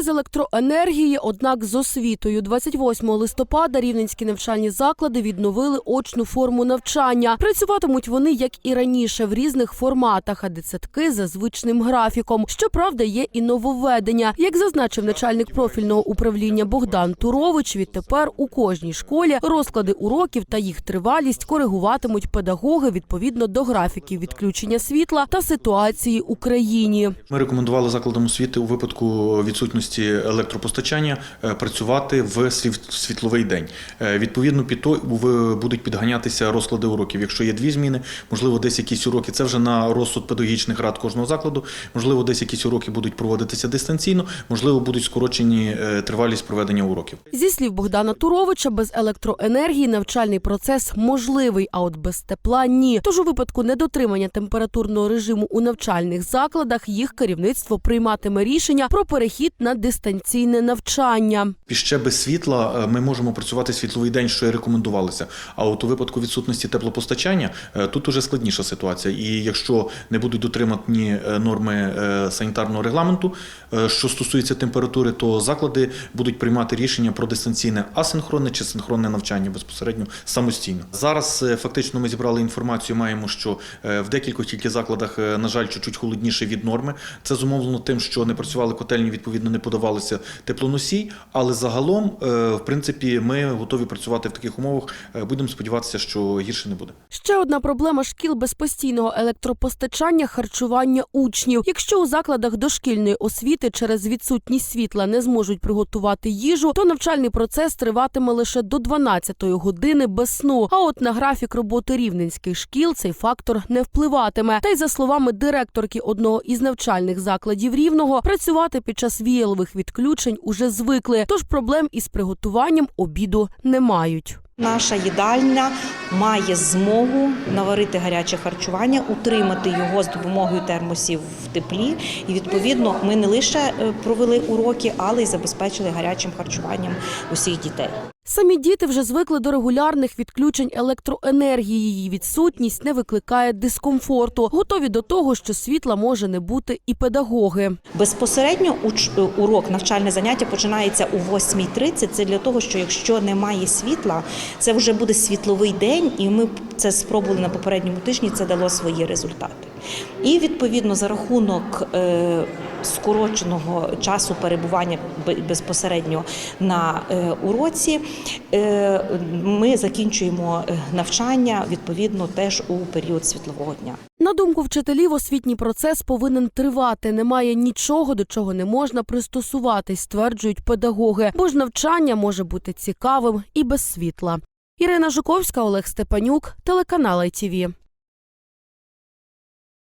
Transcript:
без електроенергії, однак з освітою. 28 листопада рівненські навчальні заклади відновили очну форму навчання. Працюватимуть вони, як і раніше, в різних форматах, а дитсадки за звичним графіком. Щоправда, є і нововведення. Як зазначив начальник профільного управління Богдан Турович, відтепер у кожній школі розклади уроків та їх тривалість коригуватимуть педагоги відповідно до графіків відключення світла та ситуації у країні. Ми рекомендували закладам освіти у випадку відсутності електропостачання е, працювати в світловий день. Е, Відповідно, під то будуть підганятися розклади уроків. Якщо є дві зміни, можливо, десь якісь уроки. Це вже на розсуд педагогічних рад кожного закладу. Можливо, десь якісь уроки будуть проводитися дистанційно, можливо, будуть скорочені е, тривалість проведення уроків. Зі слів Богдана Туровича, без електроенергії навчальний процес можливий, а от без тепла ні. Тож у випадку недотримання температурного режиму у навчальних закладах їх керівництво прийматиме рішення про перехід на дистанційне навчання. І ще без світла е, ми можемо працювати світловий день, що і рекомендувалося. А от у випадку відсутності теплопостачання е, тут уже складніша ситуація. І якщо не будуть дотримані е, норми санітарного регламенту, що стосується температури, то заклади будуть приймати рішення про дистанційне асинхронне чи синхронне навчання безпосередньо самостійно. Зараз фактично ми зібрали інформацію. Маємо, що в декількох тільки закладах, на жаль, чуть-чуть холодніше від норми. Це зумовлено тим, що не працювали котельні, відповідно, не подавалися теплоносій. Але загалом, е, в принципі, ми готові працювати в таких умовах. Е, Будемо сподіватися, що гірше не буде. Ще одна проблема шкіл без постійного електропостачання харчування учнів. Якщо у закладах дошкільної освіти через відсутність світла не зможуть приготувати їжу, то навчальний процес триватиме лише до 12-ї години без сну. А от на графік роботи рівненських шкіл цей фактор не впливатиме. Та й за словами директорки одного із навчальних закладів рівного, працювати під час віялових відключень уже звикли, тож проблем із приготуванням обіду не мають. Наша їдальня має змогу наварити гаряче харчування, утримати його з допомогою термосів в теплі. І відповідно ми не лише е, провели уроки, але й забезпечили гарячим харчуванням усіх дітей. Самі діти вже звикли до регулярних відключень електроенергії. Її відсутність не викликає дискомфорту. Готові до того, що світла може не бути і педагоги. Безпосередньо е, урок, навчальне заняття починається о 8.30. Це для того, що якщо немає світла, це вже буде світловий день, і ми це спробували на попередньому тижні. Це дало свої результати. І відповідно за рахунок е, скороченого часу перебування бе- безпосередньо на е, уроці, е, ми закінчуємо е, навчання відповідно теж у період світлового дня. На думку вчителів, освітній процес повинен тривати. Немає нічого, до чого не можна пристосуватись, стверджують педагоги, бо ж навчання може бути цікавим і без світла. Ірина Жуковська, Олег Степанюк, телеканал ITV.